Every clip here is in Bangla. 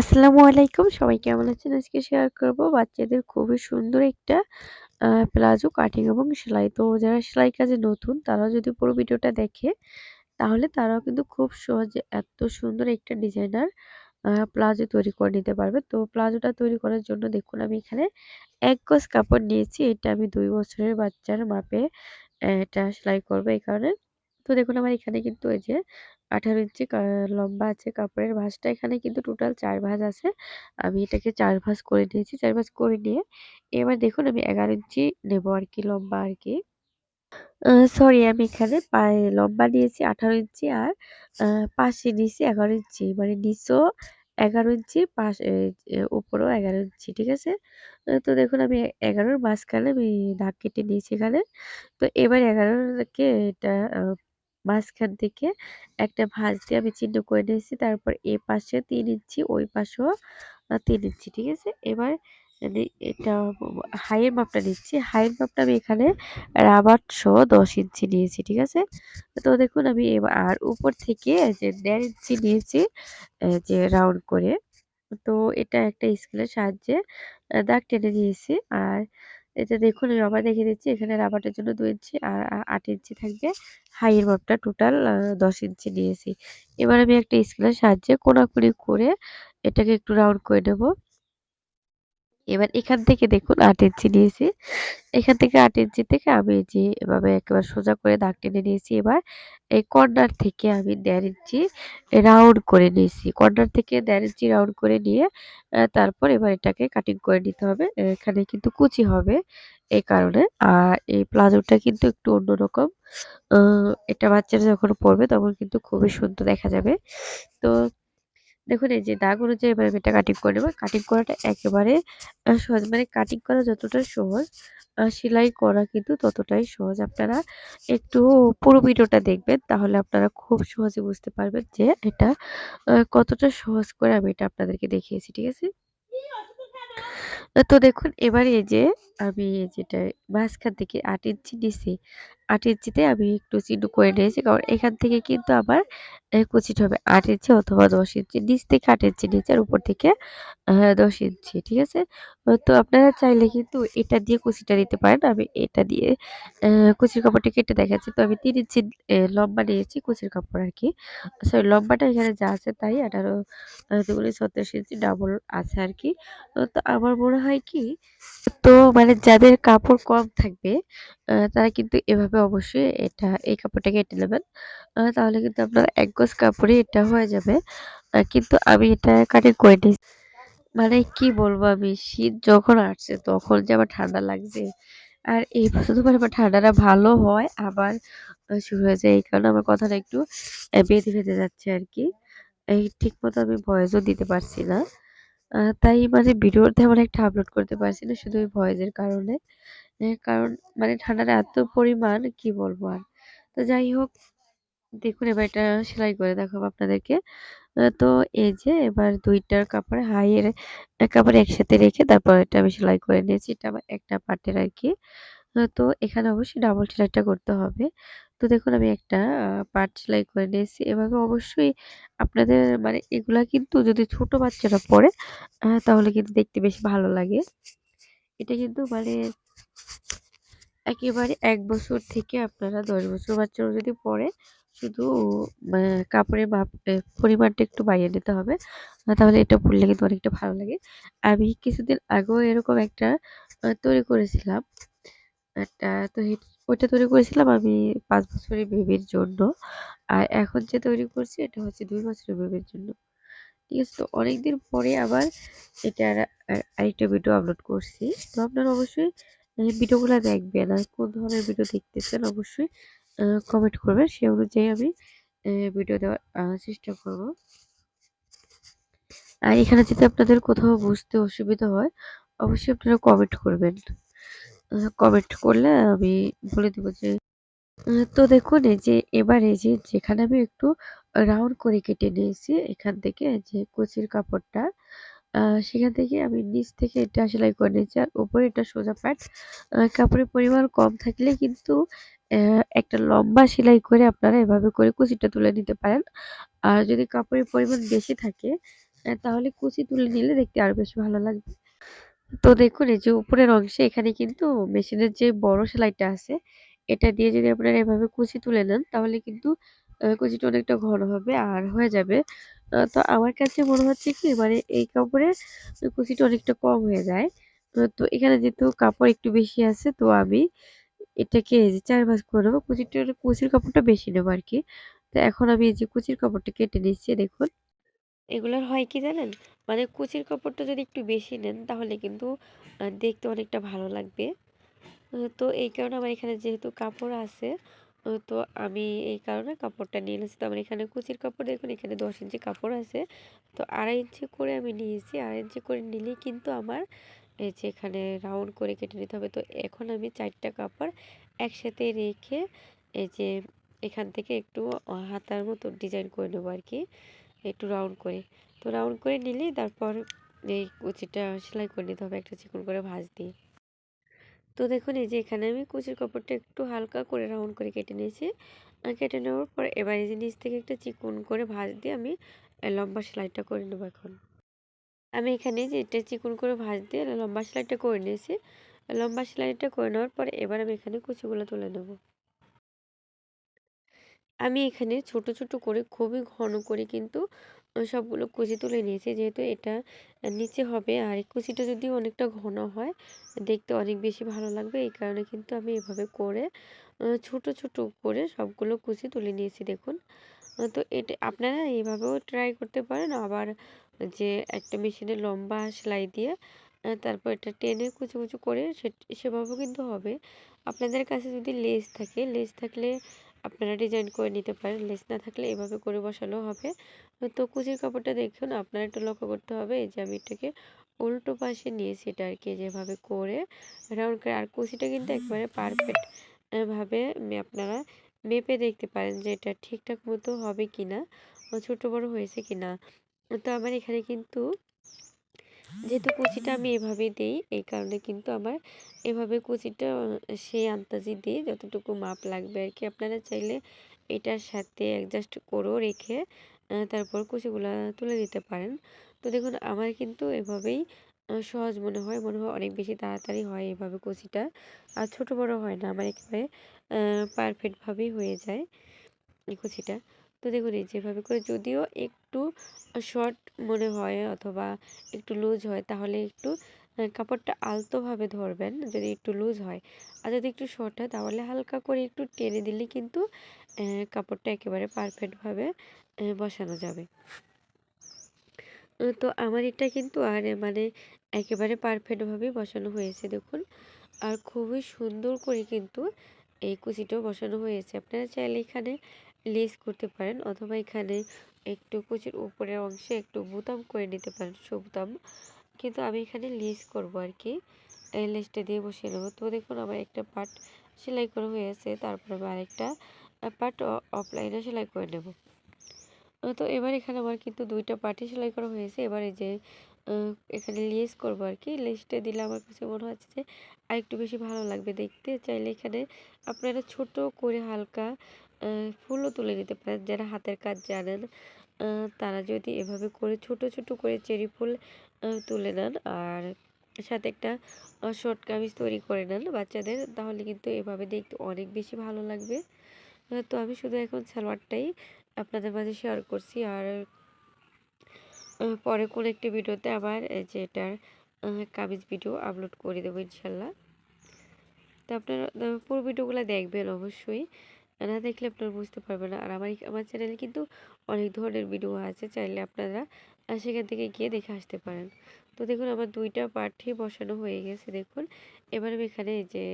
আসসালামু আলাইকুম। সবাই কেমন আছেন? আজকে শেয়ার করব বাচ্চাদের খুবই সুন্দর একটা প্লাজো কাটিং এবং সেলাই। তো যারা সেলাই কাজে নতুন, তারাও যদি পুরো ভিডিওটা দেখে, তাহলে তারাও কিন্তু খুব সহজে এত সুন্দর একটা ডিজাইনার প্লাজো তৈরি করে নিতে পারবে। তো প্লাজোটা তৈরি করার জন্য দেখুন, আমি এখানে এক গজ কাপড় নিয়েছি। এটা আমি দুই বছরের বাচ্চার মাপে এটা সেলাই করব এই কারণে। তো দেখুন, আমার এখানে কিন্তু এই যে আঠারো ইঞ্চি লম্বা আছে কাপড়ের ভাঁজটা। এখানে কিন্তু টোটাল চার ভাঁজ আছে। আমি এটাকে চার ভাঁজ করে নিয়েছি, চার ভাঁজ করে নিয়ে। এবার দেখুন, আমি এগারো ইঞ্চি নেব আর কি, লম্বা আর কি। সরি, আমি এখানে পায়ে লম্বা নিয়েছি, আঠারো ইঞ্চি আর পাশে নিয়েছি এগারো ইঞ্চি। মানে নিচেও এগারো ইঞ্চি, পাশ উপরেও এগারো ইঞ্চি, ঠিক আছে? তো দেখুন, আমি এগারোর মাঝখানে আমি দাগ কেটে নিয়েছি এখানে। তো এবার এগারোকে এটা মাঝখান থেকে একটা ভাঁজ দিয়ে আমি চিহ্ন করে নিয়েছি। তারপর এ পাশে তিন ইঞ্চি, ওই পাশেও তিন ইঞ্চি, ঠিক আছে? এবার এটা হাইয়ের মাপটা নিচ্ছি। হাইয়ের মাপটা আমি এখানে রাবার সহ দশ ইঞ্চি নিয়েছি, ঠিক আছে? তো দেখুন আমি আর উপর থেকে যে দেড় ইঞ্চি নিয়েছি যে রাউন্ড করে। তো এটা একটা স্কেলের সাহায্যে দাগ টেনে নিয়েছি। আর এটা দেখুন আমি আবার দেখে দিচ্ছি। এখানে রাবারের জন্য দু ইঞ্চি আর আট ইঞ্চি থাকবে। হাইয়ের মাপটা টোটাল দশ ইঞ্চি নিয়েছি। এবার আমি একটা স্কেলের সাহায্যে কোনাকুনি করে এটাকে একটু রাউন্ড করে নেব। এবার এখান থেকে দেখুন আট ইঞ্চি নিয়েছি। এখান থেকে আট ইঞ্চি থেকে আমি যে এভাবে একেবারে সোজা করে দাগ টেনে নিয়েছি। এবার এই কর্নার থেকে আমি দেড় ইঞ্চি রাউন্ড করে নিয়েছি। কর্নার থেকে দেড় ইঞ্চি রাউন্ড করে নিয়ে তারপর এবার এটাকে কাটিং করে নিতে হবে। এখানে কিন্তু কুচি হবে এই কারণে। আর এই প্লাজোটা কিন্তু একটু অন্যরকম। এটা বাচ্চারা যখন পরবে তখন কিন্তু খুবই সুন্দর দেখা যাবে। তো দেখুন, এই যে দাগ অনুযায়ী এবার আমি এটা কাটিং করে নেব। কাটিং করাটা একেবারে সহজ। মানে কাটিং করা যতটা সহজ সেলাই করা কিন্তু ততটাই সহজ। আপনারা একটু পুরো ভিডিওটা দেখবেন, তাহলে আপনারা খুব সহজে বুঝতে পারবেন যে এটা কতটা সহজ করে আমি এটা আপনাদেরকে দেখিয়েছি, ঠিক আছে? তো দেখুন, এবারে এই যে আমি যেটা মাঝখান থেকে আট ইঞ্চি নিছি, আট ইঞ্চিতে আমি একটু চিহ্ন করে নিয়েছি। কারণ এখান থেকে কিন্তু আমার কুচিটা হবে। আট ইঞ্চি অথবা দশ ইঞ্চি, নিচ থেকে আট ইঞ্চি নিচে আর উপর থেকে দশ ইঞ্চি, ঠিক আছে? তো আপনারা চাইলে কিন্তু এটা দিয়ে কুচিটা দিতে পারেন। আমি এটা দিয়ে কুচির কাপড়টা কেটে দেখাচ্ছি। তো আমি তিন ইঞ্চি লম্বা নিয়েছি কুচির কাপড় আর কি। সরি, লম্বাটা এখানে যা আছে তাই, আঠারো দুগুণে ছত্রিশ ইঞ্চি ডাবল আছে আর কি। তো আমার মনে হয় কি, তো মানে যাদের কাপড় কম থাকবে তারা কিন্তু এভাবে অবশ্যই এটা, এই কাপড়টা কেটে নেবেন। তাহলে কিন্তু আপনার এক গজ কাপড়ে এটা হয়ে যাবে। কিন্তু আমি এটা কাটিং করে নিই। মানে কি বলব আমি, শীত যখন আসছে তখন যে আমার ঠান্ডা লাগছে আর এই শুধু মানে আমার ঠান্ডাটা ভালো হয়, আবার শুরু হয়ে যায়। এই কারণে আমার কথাটা একটু বেঁধে বেঁধে যাচ্ছে আর কি। এই ঠিক মতো আমি ভয়েসও দিতে পারছি না। তাই মানে ভিডিও তেমন একটা আপলোড করতে পারছি না শুধু ওই ভয়েসের কারণে। কারণ মানে ঠান্ডাটা এত পরিমাণ, কি বলব আর। তো যাই হোক, দেখুন এবার এটা সেলাই করে দেখাবো আপনাদেরকে। তো এই যে এবার দুইটার কাপড় হাইয়ের কাপড় একসাথে রেখে তারপর এটা আমি সেলাই করে নিয়েছি। এটা আমার একটা পার্টের আর কি। তো এখানে অবশ্যই ডাবল সেলাইটা করতে হবে। তো দেখুন আমি একটা পার্ট সেলাই করে নিয়েছি এভাবে অবশ্যই আপনাদের মানে এগুলা কিন্তু যদি ছোট বাচ্চারা আহ, তাহলে কিন্তু দেখতে বেশ ভালো লাগে। এটা কিন্তু মানে একেবারে এক বছর থেকে আপনারা দশ বছর বাচ্চারা যদি পরে শুধু কাপড়ের মাপ পরিমাণটা একটু বাড়িয়ে নিতে হবে তাহলে এটা পরলে কিন্তু অনেকটা ভালো লাগে। আমি কিছুদিন আগেও এরকম একটা তৈরি করেছিলাম। একটা তো ওইটা তৈরি করেছিলাম আমি পাঁচ বছরের বেবির জন্য। আর এখন যে তৈরি করছি, এটা হচ্ছে দুই বছরের বেবির জন্য। ঠিক আছে, তো অনেকদিন পরে আবার এটার আ- আরেকটা ভিডিও আপলোড করছি। তো আপনারা অবশ্যই ভিডিওগুলো দেখবেন আর কোন ধরনের ভিডিও দেখতেছেন অবশ্যই কমেন্ট করবেন। সে অনুযায়ী আমি ভিডিও দেওয়ার চেষ্টা করব। আর এখানে যদি আপনাদের কোথাও বুঝতে অসুবিধা হয়, অবশ্যই আপনারা কমেন্ট করবেন। কমেন্ট করলে আমি বলে দেবো যে তো দেখুন এই যে এবার এই যে যেখানে আমি একটু রাউন্ড করে কেটে নিয়েছি, এখান থেকে যে কুচির কাপড়টা সেখান থেকে আমি নিচ থেকে এটা সেলাই করে নিয়েছি। আর উপরে এটা সোজা প্যান্ট কাপড়ের পরিমাণ কম থাকলে কিন্তু একটা লম্বা সেলাই করে আপনারা এভাবে করে কুচিটা তুলে নিতে পারেন। আর যদি কাপড়ের পরিমাণ বেশি থাকে তাহলে কুচি তুলে নিলে দেখতে আরও বেশি ভালো লাগবে। তো দেখুন, এই যে উপরের অংশে এখানে কিন্তু মেশিনের যে বড় সেলাইটা আছে, এটা দিয়ে যদি আপনারা এভাবে কুচি তুলে নেন, তাহলে কিন্তু কুচিটা অনেকটা ঘন হবে আর হয়ে যাবে। তো আমার কাছে মনে হচ্ছে কি মানে এই কাপড়ে কুচিটা অনেকটা কম হয়ে যায়। তো এখানে যেহেতু কাপড় একটু বেশি আছে, তো আমি এটাকে যে চার ভাঁজ করে নেব। কুচিটা কুচির কাপড়টা বেশি নেব আর কি তো এখন আমি এই যে কুচির কাপড়টা কেটে নিচ্ছি, দেখুন। এগুলোর হয় কি জানেন? মানে কুচির কাপড়টা যদি একটু বেশি নেন, তাহলে কিন্তু দেখতে অনেকটা ভালো লাগবে। তো এই কারণে আমার এখানে যেহেতু কাপড় আছে তো আমি এই কারণে কাপড়টা নিয়ে নিয়েছি তো আমার এখানে কুচির কাপড়, দেখুন এখানে দশ ইঞ্চি কাপড় আছে। তো আড়াই ইঞ্চি করে আমি নিয়েছি। আড়াই ইঞ্চি করে নিলেই কিন্তু আমার এই যে এখানে রাউন্ড করে কেটে নিতে হবে। তো এখন আমি চারটা কাপড় একসাথে রেখে, এই যে এখান থেকে একটু হাতার মতো ডিজাইন করে নেব আর কি। একটু রাউন্ড করে। তো রাউন্ড করে নিলে তারপর এই কুচিটা সেলাই করে নিতে হবে, একটা চিকন করে ভাঁজ দিয়ে। তো দেখুন, এই যে এখানে আমি কুচির কাপড়টা একটু হালকা করে রাউন্ড করে কেটে নিয়েছি। কেটে নেওয়ার পর এবার এই যে নিচ থেকে একটা চিকন করে ভাঁজ দিয়ে আমি লম্বা সেলাইটা করে নেব এখন। আমি এখানে যে এটা চিকন করে ভাঁজ দিয়ে লম্বা সেলাইটা করে নিয়েছি। লম্বা সেলাইটা করে নেওয়ার পরে এবার আমি এখানে কুচিগুলো তুলে নেব। আমি এখানে ছোট ছোট করে খুবই ঘন করে কিন্তু সবগুলো কুচি তুলে নিয়েছি। যেহেতু এটা নিচে হবে আর এই কুচিটা যদি অনেকটা ঘন হয়, দেখতে অনেক বেশি ভালো লাগবে। এই কারণে কিন্তু আমি এভাবে করে ছোট ছোট করে সবগুলো কুচি তুলে নিয়েছি দেখুন। তো এটা আপনারা এইভাবেও ট্রাই করতে পারেন। আবার যে একটা মেশিনে লম্বা সেলাই দিয়ে তারপর এটা টেনে কুচু কুচু করে সেভাবেও কিন্তু হবে। আপনাদের কাছে যদি লেস থাকে, লেস থাকলে আপনারা ডিজাইন করে নিতে পারেন। লেস না থাকলে এভাবে করে বসালেও হবে। তো কুচির কাপড়টা দেখুন, আপনারা একটু লক্ষ্য করতে হবে, এই যে আমি এটাকে উল্টো পাশে নিয়েছি এটা আর কি, যেভাবে করে। রাউন্ড করে, আর কুচিটা কিন্তু একবারে পারফেক্ট ভাবে আপনারা মেপে দেখতে পারেন যে এটা ঠিকঠাক মতো হবে কি না ছোটো বড় হয়েছে কি না তো আমার এখানে কিন্তু যেহেতু কুচিটা আমি এভাবে দিই, এই কারণে কিন্তু আমার এভাবে কুচিটা সেই আন্তাজি দিয়ে যতটুকু মাপ লাগবে আর কি। আপনারা চাইলে এটার সাথে অ্যাডজাস্ট করেও রেখে তারপর কুচিগুলো তুলে দিতে পারেন। তো দেখুন, আমার কিন্তু এভাবেই সহজ মনে হয় মনে হয় অনেক বেশি তাড়াতাড়ি হয় এভাবে কুচিটা। আর ছোট বড় হয় না, আমার একেবারে পারফেক্টভাবেই হয়ে যায় এই কুচিটা। তো দেখুন, এই যেভাবে করে যদিও একটু শর্ট মনে হয় অথবা একটু লুজ হয়, তাহলে একটু কাপড়টা আলতোভাবে ধরবেন যদি একটু লুজ হয়। আর যদি একটু শর্ট হয়, তাহলে হালকা করে একটু টেনে দিলে কিন্তু কাপড়টা একেবারে পারফেক্টভাবে বসানো যাবে। তো আমার এটা কিন্তু আর মানে একেবারে পারফেক্টভাবেই বসানো হয়েছে, দেখুন। আর খুবই সুন্দর করে কিন্তু এই কুচিটাও বসানো হয়েছে। আপনারা চাইলে এখানে লেস করতে পারেন অথবা এখানে একটু কুচির উপরের অংশে একটু বোতাম করে নিতে পারেন সুবোতাম কিন্তু আমি এখানে লেস করব আর কি। এই লেসটা দিয়ে বসিয়ে নেব। তো দেখুন আমার একটা পার্ট সেলাই করা হয়েছে তারপর আমি আরেকটা পার্ট অফলাইনে সেলাই করে নেব। তো এবার এখানে আমার কিন্তু দুইটা পার্টি সেলাই করা হয়েছে এবার যে এখানে লেস করব আর কি। লেসটা দিলে আমার কাছে মনে হচ্ছে যে, আরেকটু বেশি ভালো লাগবে দেখতে। চাইলে এখানে আপনারা ছোট করে হালকা ফুলও তুলে নিতে পারেন। যারা হাতের কাজ জানেন তারা যদি এভাবে করে ছোট ছোট করে চেরি ফুল তুলে নেন আর সাথে একটা শর্ট কামিজ তৈরি করে নেন বাচ্চাদের, তাহলে কিন্তু এভাবে দেখতে অনেক বেশি ভালো লাগবে। তো আমি শুধু এখন সালোয়ারটাই আপনাদের মাঝে শেয়ার করছি। আর পরে কোন একটি ভিডিওতে আবার যে এটার কামিজ ভিডিও আপলোড করে দেবো ইনশাল্লাহ। তো আপনারা পুরো ভিডিওগুলো দেখবেন অবশ্যই। না দেখলে আপনারা বুঝতে পারবেন আর আমার আমার চ্যানেলে কিন্তু অনেক ধরনের ভিডিও আছে, চাইলে আপনারা সেখান থেকে গিয়ে দেখে আসতে পারেন। তো দেখুন, আমার দুইটা পার্টই বসানো হয়ে গেছে, দেখুন। এবার আমি এখানে যে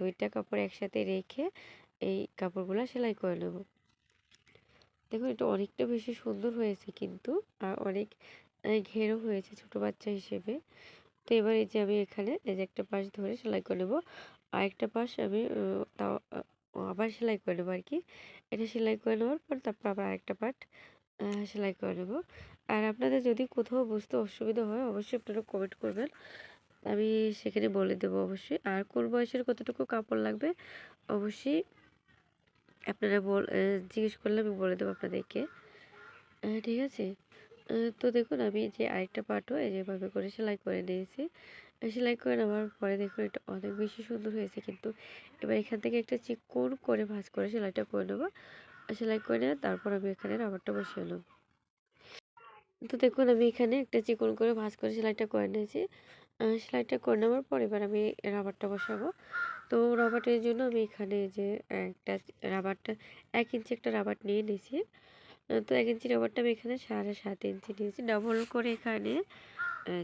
দুইটা কাপড় একসাথে রেখে এই কাপড়গুলো সেলাই করে নেব। দেখুন, এটা অনেকটা বেশি সুন্দর হয়েছে কিন্তু, আর অনেক ঘেরও হয়েছে ছোটো বাচ্চা হিসেবে। তো এবার এই যে আমি এখানে এই যে একটা পাশ ধরে সেলাই করে নেব। আরেকটা পাশ আমি তাও আবার সেলাই করে নেব আর কি এটা সেলাই করে নেওয়ার পর তারপর আবার আরেকটা পার্ট সেলাই করে নেব। আর আপনাদের যদি কোথাও বুঝতে অসুবিধা হয় অবশ্যই আপনারা কমেন্ট করবেন। আমি সেখানে বলে দেবো অবশ্যই। আর কোন বয়সের কতটুকু কাপড় লাগবে অবশ্যই আপনারা বল জিজ্ঞেস করলে আমি বলে দেবো আপনাদেরকে। ঠিক আছে? তো দেখুন, আমি যে আরেকটা পার্টও এই যেভাবে করে সেলাই করে নিয়েছি সেলাই করে নেওয়ার পরে দেখুন, এটা অনেক বেশি সুন্দর হয়েছে। কিন্তু এবার এখান থেকে একটা চিকন করে ভাঁজ করে সেলাইটা করে নেব। সেলাই করে নিয়ে তারপর আমি এখানে রাবারটা বসিয়ে নেব। তো দেখুন, আমি এখানে একটা চিকন করে ভাঁজ করে সেলাইটা করে নিয়েছি। সেলাইটা করে নেওয়ার পর এবার আমি রাবারটা বসাবো। তো রাবারের জন্য আমি এখানে যে একটা রাবারটা, এক ইঞ্চি একটা রাবার নিয়ে নিয়েছি। তো এক ইঞ্চি রাবারটা আমি এখানে সাড়ে সাত ইঞ্চি নিয়েছি ডবল করে এখানে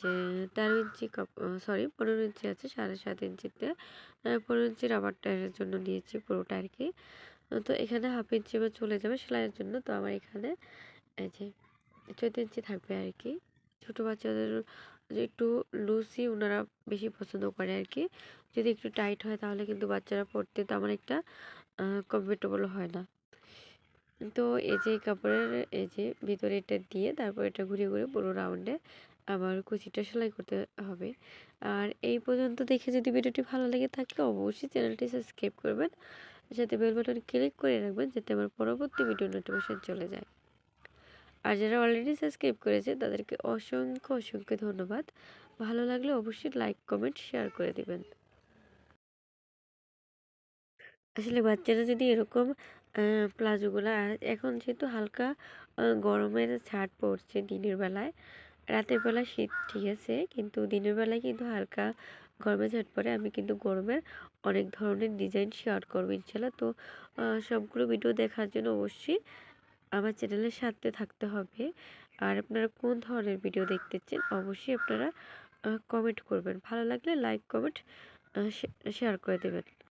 যে তেরো ইঞ্চি সরি পনেরো ইঞ্চি আছে, সাড়ে সাত ইঞ্চিতে পনেরো ইঞ্চি রাবারটার জন্য নিয়েছি পুরোটা আর কি। তো এখানে হাফ ইঞ্চি আমার চলে যাবে সেলাইয়ের জন্য, তো আমার এখানে, এই যে চোদ্দ ইঞ্চি থাকবে আর কি। ছোটো বাচ্চাদের একটু লুসি ওনারা বেশি পছন্দ করে আর কি। যদি একটু টাইট হয় তাহলে কিন্তু বাচ্চারা পড়তে তেমন একটা কমফর্টেবল হয় না। তো এই যে কাপড়ের, এই যে ভিতরে এটা দিয়ে তারপর এটা ঘুরে ঘুরে পুরো রাউন্ডে আবার কুচিটা সেলাই করতে হবে। আর এই পর্যন্ত দেখে যদি ভিডিওটি ভালো লেগে থাকে অবশ্যই চ্যানেলটি সাবস্ক্রাইব করবেন। সাথে বেল বাটন ক্লিক করে রাখবেন যাতে আমার পরবর্তী ভিডিও নোটিফিকেশন চলে যায়। আর যারা অলরেডি সাবস্ক্রাইব করেছে তাদেরকে অসংখ্য অসংখ্য ধন্যবাদ। ভালো লাগলে অবশ্যই লাইক কমেন্ট শেয়ার করে দিবেন। আসলে বাচ্চারা যদি এরকম প্লাজোগুলো। এখন যেহেতু হালকা গরমের ছাড় পড়ছে দিনের বেলায়। রাতের বেলা শীত ঠিক আছে, কিন্তু দিনের বেলায় কিন্তু হালকা গরমে ছাড় পড়ে। আমি কিন্তু গরমের অনেক ধরনের ডিজাইন শেয়ার করব ইনশাল্লাহ। তো সবগুলো ভিডিও দেখার জন্য অবশ্যই আমার চ্যানেলের সাথে থাকতে হবে। আর আপনারা কোন ধরনের ভিডিও দেখতে চান অবশ্যই আপনারা কমেন্ট করবেন। ভালো লাগলে লাইক, কমেন্ট শেয়ার করে দেবেন।